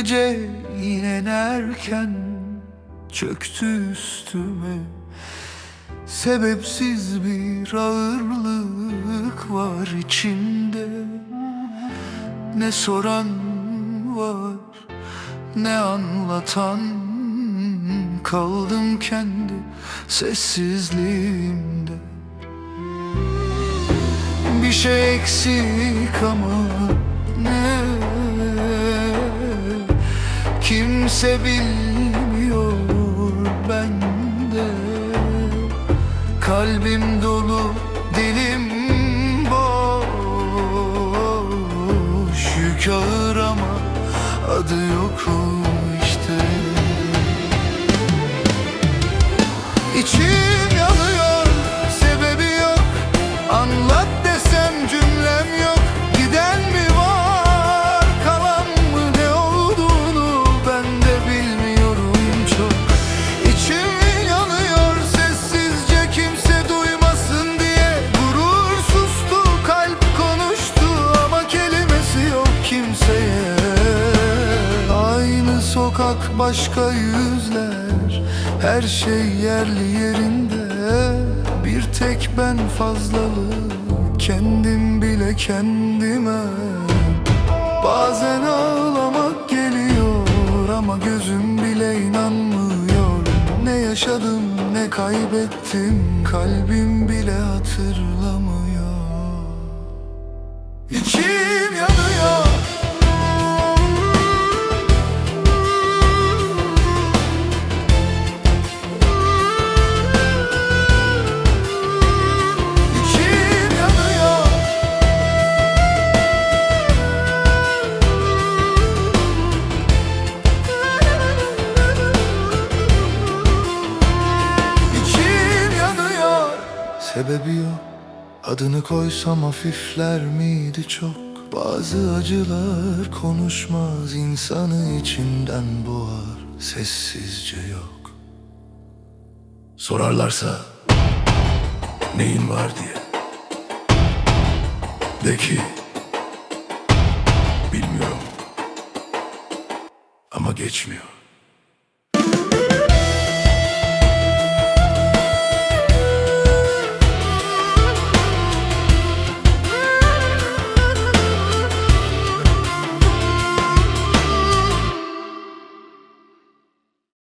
gece inerken çöktü üstüme? Sebepsiz bir ağırlık var içimde. Ne soran var ne anlatan? Kaldım kendi sessizliğimde. Bir şey eksik ama ne Kimse bilmiyor bende. Kalbim dolu dilim boş. Yük ağır ama adı yok işte Sokak başka yüzler Her şey yerli yerinde. Bir tek ben fazlalı Kendim bile kendime. Bazen ağlamak geliyor Ama gözüm bile inanmıyor. Ne yaşadım ne kaybettim Kalbim bile hatırlamıyor. İçim yanıyor Sebebi yok Adını koysam hafifler miydi çok? Bazı acılar konuşmaz insanı içinden boğar. Sessizce yok. Sorarlarsa neyin var? diye. De ki bilmiyorum. Ama geçmiyor